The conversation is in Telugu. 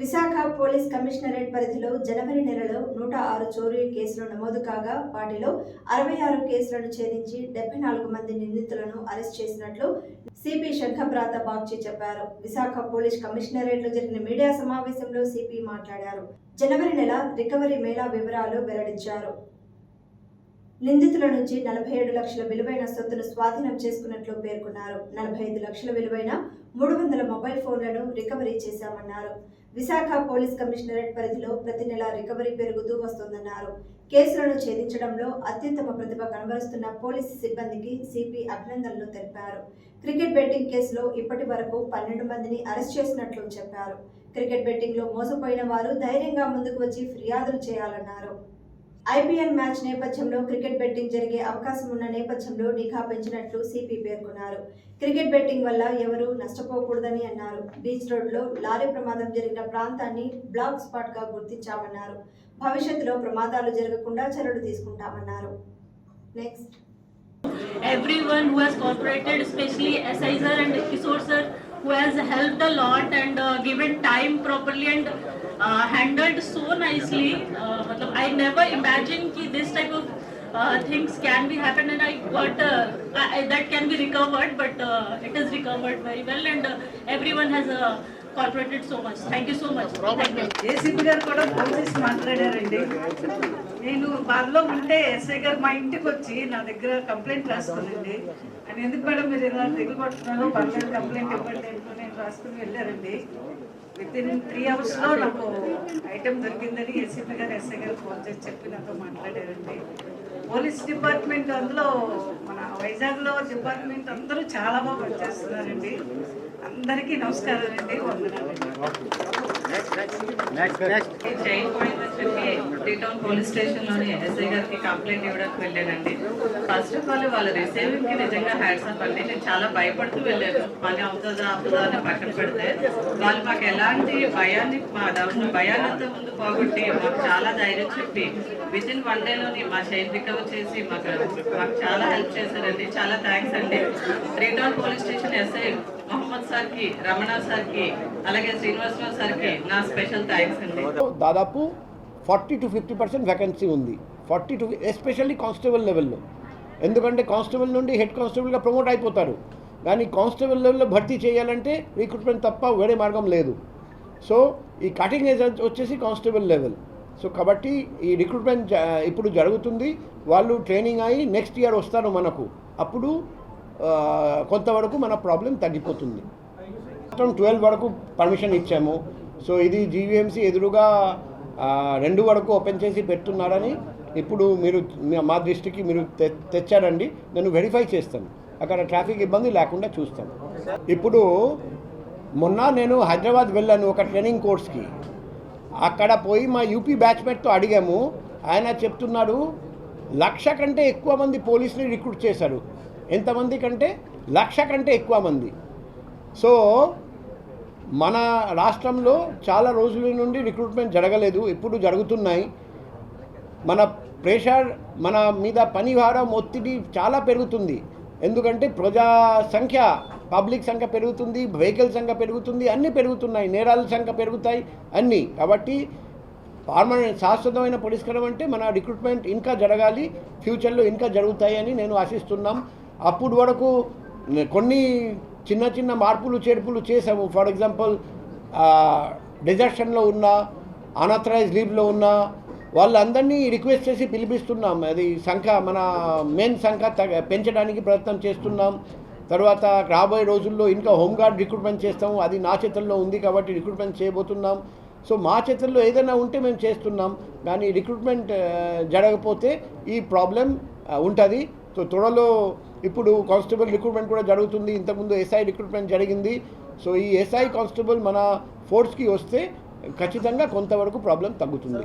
విశాఖ పోలీస్ కమిషనరేట్ పరిధిలో జనవరి నెలలో నూట ఆరు చోరీ కేసులు నమోదు కాగా వాటిలో అరవై ఆరు కేసులను ఛేదించి డెబ్బై నాలుగు మంది నిందితులను అరెస్ట్ చేసినట్లు సిపి శంఖప్రాత బాగ్చి చెప్పారు. విశాఖ పోలీస్ కమిషనరేట్లో జరిగిన మీడియా సమావేశంలో సిపి మాట్లాడారు. జనవరి నెల రికవరీ మేళా వివరాలు వెల్లడించారు. నిందితుల నుంచి నలభై ఏడు లక్షల విలువైన సొత్తును స్వాధీనం చేసుకున్నట్లు పేర్కొన్నారు. నలభై ఐదు లక్షల విలువైన మూడు వందల మొబైల్ ఫోన్లను రికవరీ చేశామన్నారు. విశాఖ పోలీస్ కమిషనరేట్ పరిధిలో ప్రతి నెల రికవరీ పెరుగుతూ వస్తోందన్నారు. కేసులను ఛేదించడంలో అత్యుత్తమ ప్రతిభ కనబరుస్తున్న పోలీసు సిబ్బందికి సిపి అభినందనలు తెలిపారు. క్రికెట్ బెట్టింగ్ కేసులో ఇప్పటి వరకు పన్నెండు మందిని అరెస్ట్ చేసినట్లు చెప్పారు. క్రికెట్ బెట్టింగ్లో మోసపోయిన వారు ధైర్యంగా ముందుకు వచ్చి ఫిర్యాదులు చేయాలన్నారు. ఐపీఎల్ మ్యాచ్ నేపథ్యంలో క్రికెట్ బెట్టింగ్ జరిగే అవకాశం ఉన్న నేపథ్యంలో నిఘా పెంచినట్లు సిపి పేర్కొన్నారు. క్రికెట్ బెట్టింగ్ వల్ల ఎవరూ నష్టపోకూడదని అన్నారు. బీచ్ రోడ్లో లారీ ప్రమాదం జరిగిన ప్రాంతాన్ని బ్లాక్ స్పాట్గా గుర్తించామన్నారు. భవిష్యత్తులో ప్రమాదాలు జరగకుండా చర్యలు తీసుకుంటామన్నారు. Next. Everyone who has cooperated, especially SI sir and Kishore sir, who has helped a lot and uh, given time properly and handled so nicely. Uh, I never imagined ki this type of uh, things can be happen and I got uh, I, that can be recovered, but uh, it is recovered very well and uh, everyone has uh, cooperated so much. Thank you so much. Thank you. ACP గారు కూడా ఫోన్ చేసి మాట్లాడారండి నేను బాధలో ఉంటే ఎస్ఐ గారు మా ఇంటికి వచ్చి నా దగ్గర కంప్లైంట్ రాసుకునండి ఆయన ఎందుకు మేడం మీరు ఇలా దిగులు పడుతున్నారు పర్లేదు కంప్లైంట్ ఇవ్వండి రాసుకుని వెళ్ళారండి. విత్ ఇన్ త్రీ అవర్స్లో నాకు ఐటెం దొరికిందని ఏసీపీ గారు ఎస్ఐ గారు ఫోన్ చేసి చెప్పి నాతో మాట్లాడారండి. పోలీస్ డిపార్ట్మెంట్ అందులో మన వైజాగ్లో డిపార్ట్మెంట్ అందరూ చాలా బాగా పనిచేస్తున్నారండి. అందరికీ నమస్కారం అండి వందనాలండి. జైన్ పాయింట్ అని చెప్పి టీ టౌన్ పోలీస్ స్టేషన్లోని ఎస్ఐ గారికి కంప్లైంట్ ఇవ్వడానికి వెళ్ళానండి. ఫస్ట్ ఆఫ్ ఆల్ వాళ్ళ రిసీవింగ్కి నిజంగా హ్యాడ్స్ అప్ అండి. నేను చాలా భయపడుతూ వెళ్ళాను. పని అవుతుందా అవుతుందా అని పక్కన పెడితే వాళ్ళు మాకు ఎలాంటి భయాన్ని మా దాంట్లో భయాన్ని అంతా ముందు పోగొట్టి మాకు చాలా ధైర్యం చెప్పి విత్ ఇన్ వన్ డేలోని మా చైన్ రికవర్ చేసి మాకు మాకు చాలా హెల్ప్ చేశారండి. చాలా థ్యాంక్స్ అండి. Three town police station SI Mohammed సార్కి రమణ సార్కి అలాగే శ్రీనివాసరావు సార్కి నా స్పెషల్ థ్యాంక్స్ అండి. దాదాపు forty to fifty percent vacancy ఉంది. ఫార్టీ టు ఎస్పెషల్లీ కానిస్టేబుల్ లెవెల్లో ఎందుకంటే కానిస్టేబుల్ నుండి హెడ్ కానిస్టేబుల్గా ప్రమోట్ అయిపోతారు. కానీ కానిస్టేబుల్ లెవెల్లో భర్తీ చేయాలంటే రిక్రూట్మెంట్ తప్ప వేరే మార్గం లేదు. సో ఈ కటింగ్ ఏజ్ వచ్చేసి కానిస్టేబుల్ లెవెల్ సో కాబట్టి ఈ రిక్రూట్మెంట్ ఇప్పుడు జరుగుతుంది. వాళ్ళు ట్రైనింగ్ అయ్యి నెక్స్ట్ ఇయర్ వస్తారు మనకు. అప్పుడు కొంతవరకు మన ప్రాబ్లం తగ్గిపోతుంది. మొత్తం ట్వెల్వ్ వరకు పర్మిషన్ ఇచ్చాము. సో ఇది జీవీఎంసీ ఎదురుగా రెండు వరకు ఓపెన్ చేసి పెడుతున్నారని ఇప్పుడు మీరు మా దృష్టికి మీరు తె- తెచ్చారండి. నేను వెరిఫై చేస్తాను. అక్కడ ట్రాఫిక్ ఇబ్బంది లేకుండా చూస్తాను. ఇప్పుడు మొన్న నేను హైదరాబాద్ వెళ్ళాను ఒక ట్రైనింగ్ కోర్స్కి. అక్కడ పోయి మా యూపీ బ్యాచ్మేట్తో అడిగాము. ఆయన చెప్తున్నాడు లక్ష కంటే ఎక్కువ మంది పోలీసులు రిక్రూట్ చేశారు. ఎంతమంది కంటే? లక్ష కంటే ఎక్కువ మంది. సో మన రాష్ట్రంలో చాలా రోజుల నుండి రిక్రూట్మెంట్ జరగలేదు ఇప్పుడు జరుగుతున్నాయి. మన ప్రెషర్ మన మీద పనిభారం ఒత్తిడి చాలా పెరుగుతుంది. ఎందుకంటే ప్రజా సంఖ్య పబ్లిక్ సంఖ్య పెరుగుతుంది వెహికల్ సంఖ్య పెరుగుతుంది అన్నీ పెరుగుతున్నాయి. నేరాల సంఖ్య పెరుగుతాయి అన్నీ. కాబట్టి పర్మనెంట్ శాశ్వతమైన పరిష్కారం అంటే మన రిక్రూట్మెంట్ ఇంకా జరగాలి ఫ్యూచర్లో ఇంకా జరుగుతాయని నేను ఆశిస్తున్నాం. అప్పుడు వరకు కొన్ని చిన్న చిన్న మార్పులు చేర్పులు చేసాము ఫర్ ఎగ్జాంపుల్ డిజర్షన్లో ఉన్న అనథరైజ్ లీవ్లో ఉన్న వాళ్ళందరినీ రిక్వెస్ట్ చేసి పిలిపిస్తున్నాం. అది సంఖ్య మన మెయిన్ సంఖ్య పెంచడానికి ప్రయత్నం చేస్తున్నాం. తర్వాత రాబోయే రోజుల్లో ఇంకా హోంగార్డ్ రిక్రూట్మెంట్ చేస్తాము. అది నా చేతుల్లో ఉంది కాబట్టి రిక్రూట్మెంట్ చేయబోతున్నాం. సో మా చేతుల్లో ఏదైనా ఉంటే మేము చేస్తున్నాం. కానీ రిక్రూట్మెంట్ జరగకపోతే ఈ ప్రాబ్లం ఉంటుంది. సో త్వరలో ఇప్పుడు కానిస్టేబుల్ రిక్రూట్మెంట్ కూడా జరుగుతుంది. ఇంతకుముందు ఎస్ఐ రిక్రూట్మెంట్ జరిగింది. సో ఈ ఎస్ఐ కానిస్టేబుల్ మన ఫోర్స్కి వస్తే ఖచ్చితంగా కొంతవరకు ప్రాబ్లం తగ్గుతుంది.